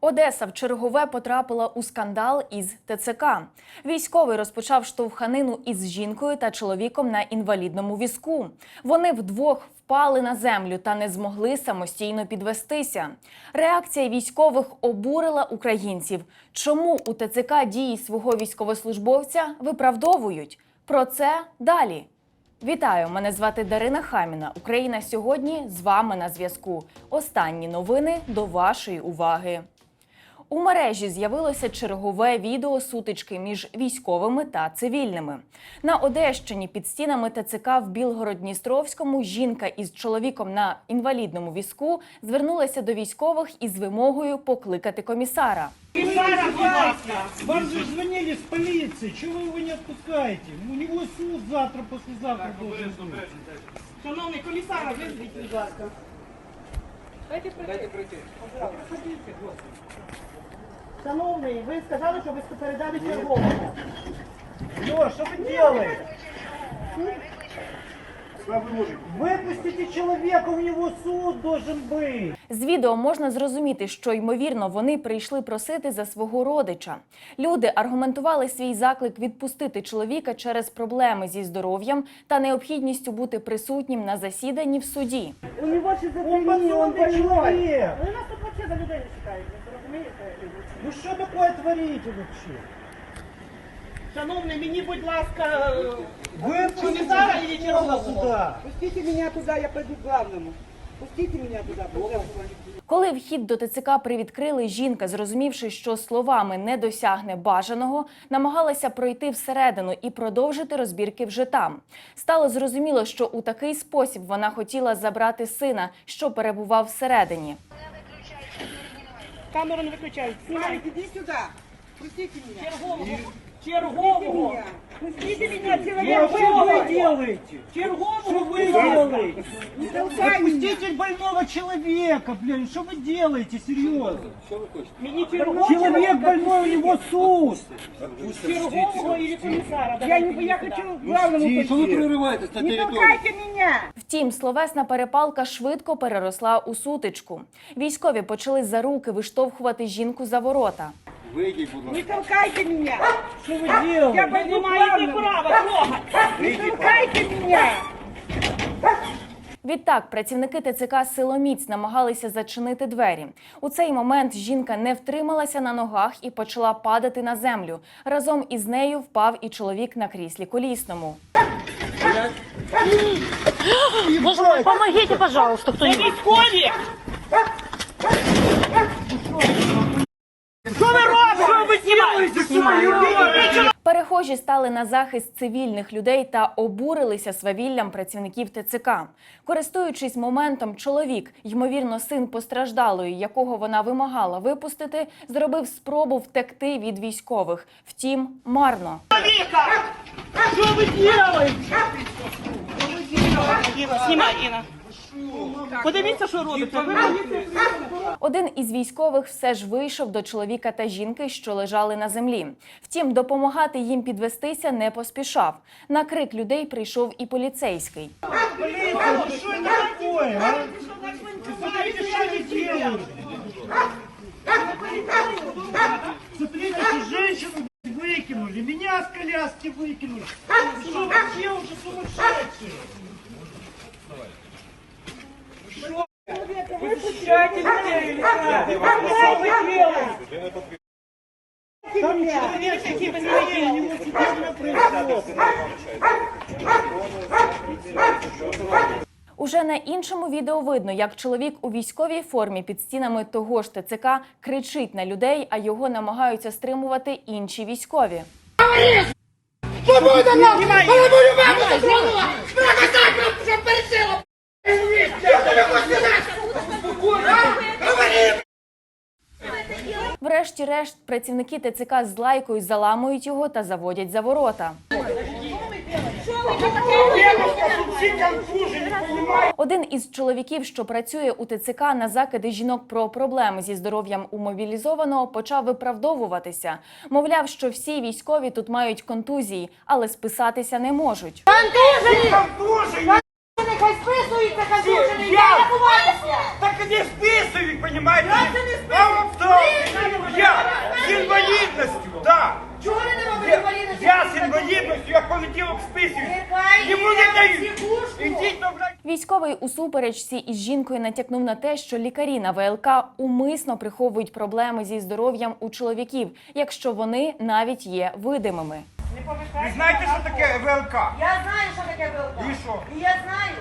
Одеса в чергове потрапила у скандал із ТЦК. Військовий розпочав штовханину із жінкою та чоловіком на інвалідному візку. Вони вдвох впали на землю та не змогли самостійно підвестися. Реакція військових обурила українців. Чому у ТЦК дії свого військовослужбовця виправдовують? Про це далі. Вітаю! Мене звати Дарина Хаміна. Україна сьогодні з вами на зв'язку. Останні новини до вашої уваги. У мережі з'явилося чергове відео сутички між військовими та цивільними. На Одещині під стінами ТЦК в Білгород-Дністровському жінка із чоловіком на інвалідному візку звернулася до військових із вимогою покликати комісара. Комиссара, пожалуйста! Вам же звонили с полиции, чего вы его не отпускаете? У него суд завтра, послезавтра должен быть. Шановний комісара, визвіть, будь ласка. Шановний, ви сказали, що ви передали черговому. Лё, что вы делаете? Выпустите человека, у него суд должен быть. З відео можна зрозуміти, що ймовірно вони прийшли просити за свого родича. Люди аргументували свій заклик відпустити чоловіка через проблеми зі здоров'ям та необхідністю бути присутнім на засіданні в суді. У нього Он шизофренія, он подсудный больной. человек. Ви нас тут вообще за людей Ну что такое творите вообще? Шановний, мені, будь ласка, Выпустите Комиссара или чергового? сюда. Пустите меня туда, я пойду к главному. Пустите меня туда, пожалуйста. Коли вхід до ТЦК привідкрили, жінка, зрозумівши, що словами не досягне бажаного, намагалася пройти всередину і продовжити розбірки вже там. Стало зрозуміло, що у такий спосіб вона хотіла забрати сина, що перебував всередині. Камеру не виключають. Снимайте, иди сюда. Пустите меня. Чергового Чергового. Пустите меня, Ну, человек. а что вы делаете? Чергового. Что вы делаете? Отпустите больного человека, блин, что вы делаете, серьезно? Мені чергового. Человек больной, у него суд. Чергового или комісара. Я, не, я хочу к главному Что вы пойти. прорываетесь на Не территорию? толкайте меня. Втім, словесна перепалка швидко переросла у сутичку. Військові почали за руки виштовхувати жінку за ворота. Выйди, будь Не ласка. толкайте меня. Что вы Я делаете? Ви пойду не маєте права трогати. Не толкайте меня. Відтак працівники ТЦК силоміць намагалися зачинити двері. У цей момент жінка не втрималася на ногах і почала падати на землю. Разом із нею впав і чоловік на кріслі колісному. Боже мой, помогите, пожалуйста, кто-нибудь. військові. Що ви робите? Що ви робите? Перехожі стали на захист цивільних людей та обурилися свавіллям працівників ТЦК. Користуючись моментом, чоловік, ймовірно, син постраждалої, якого вона вимагала випустити, зробив спробу втекти від військових. Втім, марно. Віка! Що ви робите? Знімай, Іна. Подивіться, що. Ви мені Один із військових все ж вийшов до чоловіка та жінки, що лежали на землі. Втім, допомагати їм підвестися не поспішав. На крик людей прийшов і поліцейський. Полиция, ну что это такое, а? Смотрите, что они Вы Что вообще уже сумасшедшие? Выпускайте людей или как? Что вы делаете? Там человек, какие вы не можете происходит. Уже на іншому відео видно, як чоловік у військовій формі під стінами того ж ТЦК кричить на людей, а його намагаються стримувати інші військові. Врешті-решт, працівники ТЦК з лайкою заламують його та заводять за ворота. Один із чоловіків, що працює у ТЦК на закиди жінок про проблеми зі здоров'ям у мобілізованого, почав виправдовуватися. Мовляв, що всі військові тут мають контузії, але списатися не можуть стосується конкурсу, я рахуватися. Так не списують, понимаете? Як це не списують? Я з інвалідністю, так. Чого ви не робите інвалідності? Я з інвалідністю, я поведілок списую. Йому не дають. Ідіть. Військовий у суперечці із жінкою натякнув на те, що лікарі на ВЛК умисно приховують проблеми зі здоров'ям у чоловіків, якщо вони навіть є видимими. Ви знаєте, що таке ВЛК? Я знаю, що таке ВЛК. І що? І я знаю.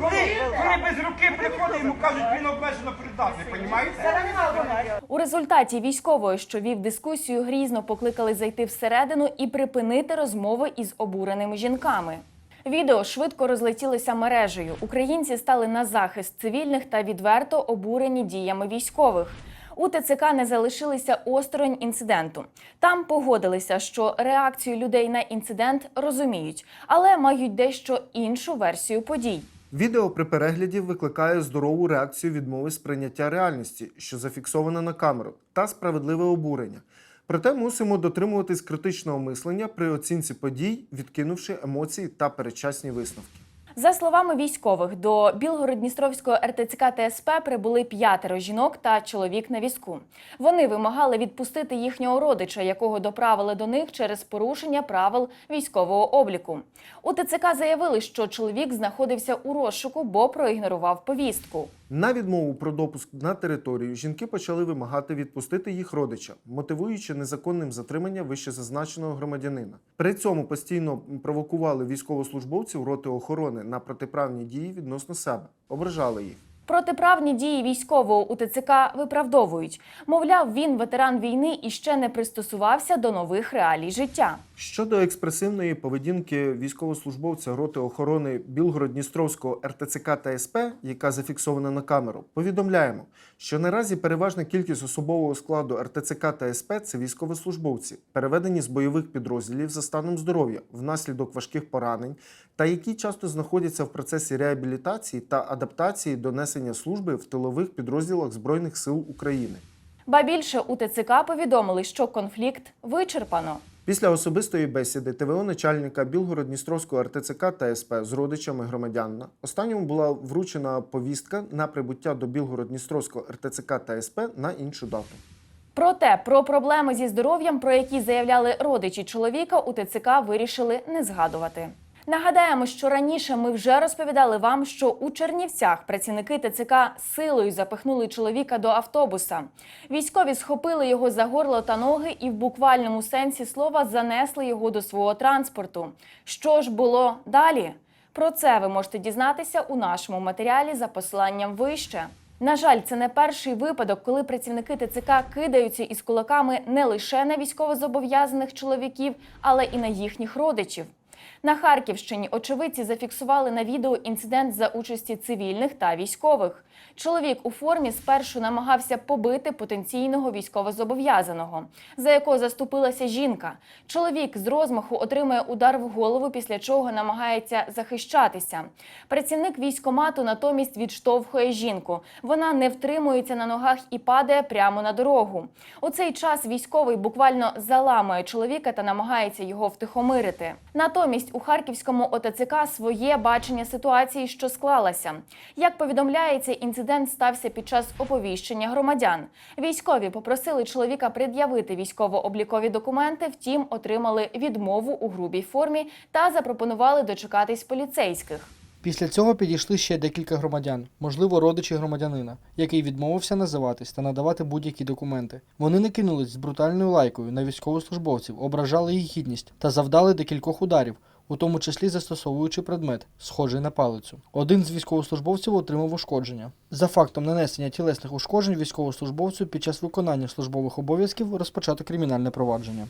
Коли, коли без руки приходить, йому кажуть, він обмежено придатний, вона. У результаті військової, що вів дискусію, грізно покликали зайти всередину і припинити розмови із обуреними жінками. Відео швидко розлетілося мережею. Українці стали на захист цивільних та відверто обурені діями військових. У ТЦК не залишилися осторонь інциденту. Там погодилися, що реакцію людей на інцидент розуміють, але мають дещо іншу версію подій. Відео при перегляді викликає здорову реакцію відмови сприйняття реальності, що зафіксована на камеру, та справедливе обурення. Проте мусимо дотримуватись критичного мислення при оцінці подій, відкинувши емоції та передчасні висновки. За словами військових, до Білгород-Дністровського РТЦК ТСП прибули п'ятеро жінок та чоловік на візку. Вони вимагали відпустити їхнього родича, якого доправили до них через порушення правил військового обліку. У ТЦК заявили, що чоловік знаходився у розшуку, бо проігнорував повістку. На відмову про допуск на територію жінки почали вимагати відпустити їх родича, мотивуючи незаконним затримання вищезазначеного громадянина. При цьому постійно провокували військовослужбовців роти охорони на протиправні дії відносно себе, ображали їх. Протиправні дії військового у ТЦК виправдовують. Мовляв, він ветеран війни і ще не пристосувався до нових реалій життя. Щодо експресивної поведінки військовослужбовця роти охорони Білгород-Дністровського РТЦК та СП, яка зафіксована на камеру, повідомляємо, що наразі переважна кількість особового складу РТЦК та СП це військовослужбовці, переведені з бойових підрозділів за станом здоров'я внаслідок важких поранень, та які часто знаходяться в процесі реабілітації та адаптації до несення служби в тилових підрозділах Збройних сил України. Ба більше у ТЦК повідомили, що конфлікт вичерпано. Після особистої бесіди ТВО начальника Білгород-Дністровського РТЦК та СП з родичами громадянина останньому була вручена повістка на прибуття до Білгород-Дністровського РТЦК та СП на іншу дату. Проте про проблеми зі здоров'ям, про які заявляли родичі чоловіка, у ТЦК вирішили не згадувати. Нагадаємо, що раніше ми вже розповідали вам, що у Чернівцях працівники ТЦК силою запихнули чоловіка до автобуса. Військові схопили його за горло та ноги і в буквальному сенсі слова занесли його до свого транспорту. Що ж було далі? Про це ви можете дізнатися у нашому матеріалі за посиланням вище. На жаль, це не перший випадок, коли працівники ТЦК кидаються із кулаками не лише на військовозобов'язаних чоловіків, але і на їхніх родичів. На Харківщині очевидці зафіксували на відео інцидент за участі цивільних та військових. Чоловік у формі спершу намагався побити потенційного військовозобов'язаного, за якого заступилася жінка. Чоловік з розмаху отримує удар в голову, після чого намагається захищатися. Працівник військомату натомість відштовхує жінку. Вона не втримується на ногах і падає прямо на дорогу. У цей час військовий буквально заламує чоловіка та намагається його втихомирити. Натомість у харківському ОТЦК своє бачення ситуації, що склалася. Як повідомляється, інцидент стався під час оповіщення громадян. Військові попросили чоловіка пред'явити військово-облікові документи, втім отримали відмову у грубій формі та запропонували дочекатись поліцейських. Після цього підійшли ще декілька громадян, можливо, родичі громадянина, який відмовився називатись та надавати будь-які документи. Вони не кинулись з брутальною лайкою на військовослужбовців, ображали їх гідність та завдали декількох ударів, у тому числі застосовуючи предмет, схожий на палицю. Один з військовослужбовців отримав ушкодження. За фактом нанесення тілесних ушкоджень військовослужбовцю під час виконання службових обов'язків розпочато кримінальне провадження.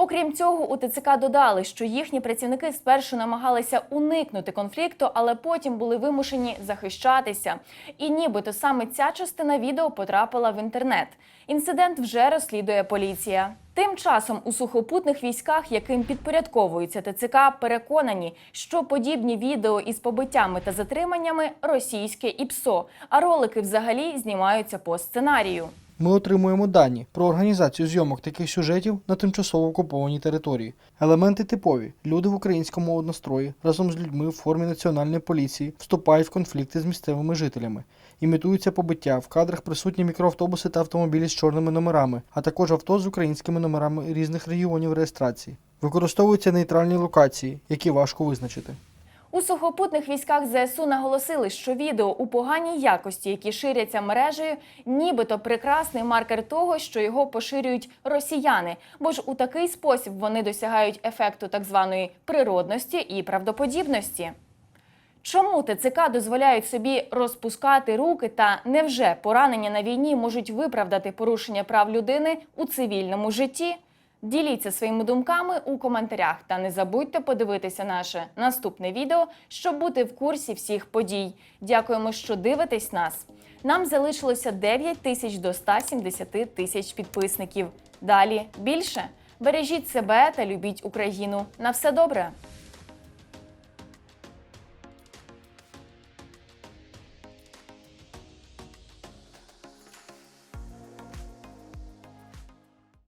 Окрім цього, у ТЦК додали, що їхні працівники спершу намагалися уникнути конфлікту, але потім були вимушені захищатися. І нібито саме ця частина відео потрапила в інтернет. Інцидент вже розслідує поліція. Тим часом у сухопутних військах, яким підпорядковується ТЦК, переконані, що подібні відео із побиттями та затриманнями російське ІПСО, а ролики взагалі знімаються по сценарію. Ми отримуємо дані про організацію зйомок таких сюжетів на тимчасово окупованій території. Елементи типові: люди в українському однострої разом з людьми в формі національної поліції вступають в конфлікти з місцевими жителями. Імітується побиття, в кадрах присутні мікроавтобуси та автомобілі з чорними номерами, а також авто з українськими номерами різних регіонів реєстрації. Використовуються нейтральні локації, які важко визначити. У сухопутних військах ЗСУ наголосили, що відео у поганій якості, які ширяться мережею, нібито прекрасний маркер того, що його поширюють росіяни, бо ж у такий спосіб вони досягають ефекту так званої природності і правдоподібності. Чому ТЦК дозволяють собі розпускати руки та невже поранення на війні можуть виправдати порушення прав людини у цивільному житті? Діліться своїми думками у коментарях та не забудьте подивитися наше наступне відео, щоб бути в курсі всіх подій. Дякуємо, що дивитесь нас. Нам залишилося 9 тисяч до 170 тисяч підписників. Далі більше. Бережіть себе та любіть Україну. На все добре!